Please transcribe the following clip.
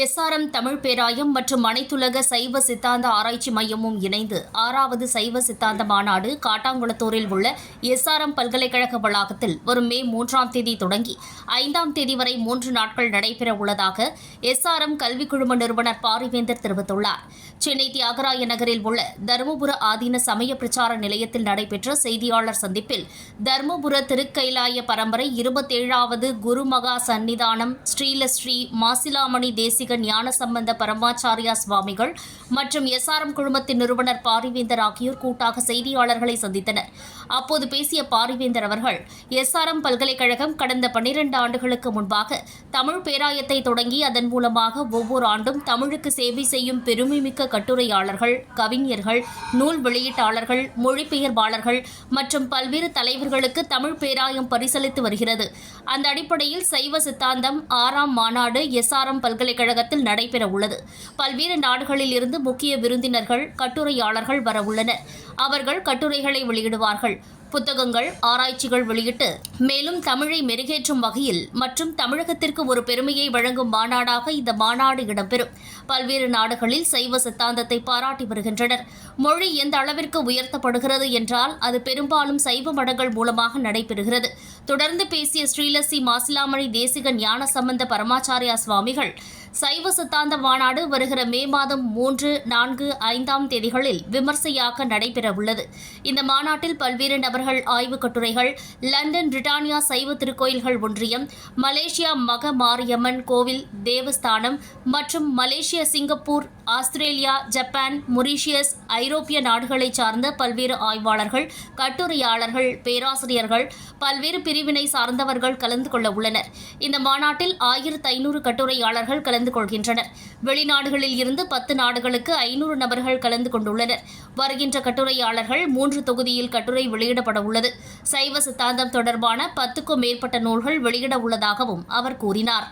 SRM Tamil பேராயம் மற்றும் அனைத்துலக சைவ சித்தாந்த ஆராய்ச்சி மையமும் இணைந்து ஆறாவது சைவ சித்தாந்த மாநாடு காட்டாங்குளத்தூரில் உள்ள எஸ்ஆர்எம் பல்கலைக்கழக வளாகத்தில் வரும் மே மூன்றாம் தேதி தொடங்கி ஐந்தாம் தேதி வரை மூன்று நாட்கள் நடைபெற உள்ளதாக எஸ்ஆர்எம் கல்விக் குழும நிறுவனர் பாரிவேந்தர் தெரிவித்துள்ளார். சென்னை தியாகராய நகரில் உள்ள தருமபுர ஆதீன சமய பிரச்சார நிலையத்தில் நடைபெற்ற செய்தியாளர் சந்திப்பில் தருமபுர திருக்கைலாய பரம்பரை இருபத்தேழாவது குருமகா சந்நிதானம் ஸ்ரீல ஸ்ரீ மாசிலாமணி தேசிக ஞான சம்பந்த பரமாச்சாரியா சுவாமிகள் மற்றும் எஸ்ஆர்எம் குழுமத்தின் நிறுவனர் பாரிவேந்தர் ஆகியோர் கூட்டாக செய்தியாளர்களை சந்தித்தனர். அப்போது பேசிய பாரிவேந்தர் அவர்கள் எஸ்ஆர்எம் பல்கலைக்கழகம் கடந்த பன்னிரண்டு ஆண்டுகளுக்கு முன்பாக தமிழ் பேராயத்தை தொடங்கி அதன் மூலமாக ஒவ்வொரு ஆண்டும் தமிழுக்கு சேவை செய்யும் பெருமைமிக்க கட்டுரையாளர்கள் கவிஞர்கள் நூல் வெளியீட்டாளர்கள் மொழிபெயர்ப்பாளர்கள் மற்றும் பல்வேறு தலைவர்களுக்கு தமிழ் பேராயம் பரிசளித்து வருகிறது. அந்த அடிப்படையில் சைவ சித்தாந்தம் ஆறாம் மாநாடு எஸ்ஆர்எம் பல்கலைக்கழகத்தில் நடைபெற உள்ளது. பல்வேறு நாடுகளில் இருந்து முக்கிய விருந்தினர்கள் கட்டுரையாளர்கள் வர உள்ளனர். அவர்கள் கட்டுரைகளை வெளியிடுவார்கள். புத்தகங்கள் ஆராய்ச்சிகள் வெளியிட்டு மேலும் தமிழை மெருகேற்றும் வகையில் மற்றும் தமிழகத்திற்கு ஒரு பெருமையை வழங்கும் மாநாடாக இந்த மாநாடு இடம்பெறும். பல்வேறு நாடுகளில் சைவ சித்தாந்தத்தை பாராட்டி வருகின்றனர். மொழி எந்த அளவிற்கு உயர்த்தப்படுகிறது என்றால் அது பெரும்பாலும் சைவ மடங்கள் மூலமாக நடைபெறுகிறது. தொடர்ந்து பேசிய ஸ்ரீலஸ்ரீ மாசிலாமணி தேசிக ஞான சம்பந்த பரமாச்சாரியா சுவாமிகள் சைவ சித்தாந்த மாநாடு வருகிற மே மாதம் மூன்று நான்கு ஐந்தாம் தேதிகளில் விமர்சையாக நடைபெறவுள்ளது. இந்த மாநாட்டில் பல்வேறு நபர்கள் ஆய்வுக் கட்டுரைகள் லண்டன் பிரிட்டானியா சைவ திருக்கோயில்கள் ஒன்றியம் மலேசியா மக மாரியம்மன் கோவில் தேவஸ்தானம் மற்றும் Malaysia Singapore Australia Japan Mauritius ஐரோப்பிய நாடுகளைச் சார்ந்த பல்வேறு ஆய்வாளர்கள் கட்டுரையாளர்கள் பேராசிரியர்கள் பல்வேறு பிரிவினை சார்ந்தவர்கள் கலந்து கொள்ள உள்ளனர். இந்த மாநாட்டில் ஆயிரத்து ஐநூறு கட்டுரையாளர்கள் கலந்து கொள்கின்றனர் வெளிநாடுகளில் இருந்து பத்து நாடுகளுக்கு ஐநூறு நபர்கள் கலந்து கொண்டுள்ளனர் வருகின்ற கட்டுரையாளர்கள் மூன்று தொகுதியில் கட்டுரை வெளியிடப்பட உள்ளது. சைவ சித்தாந்தம் தொடர்பான பத்துக்கும் மேற்பட்ட நூல்கள் வெளியிட உள்ளதாகவும் அவர் கூறினார்.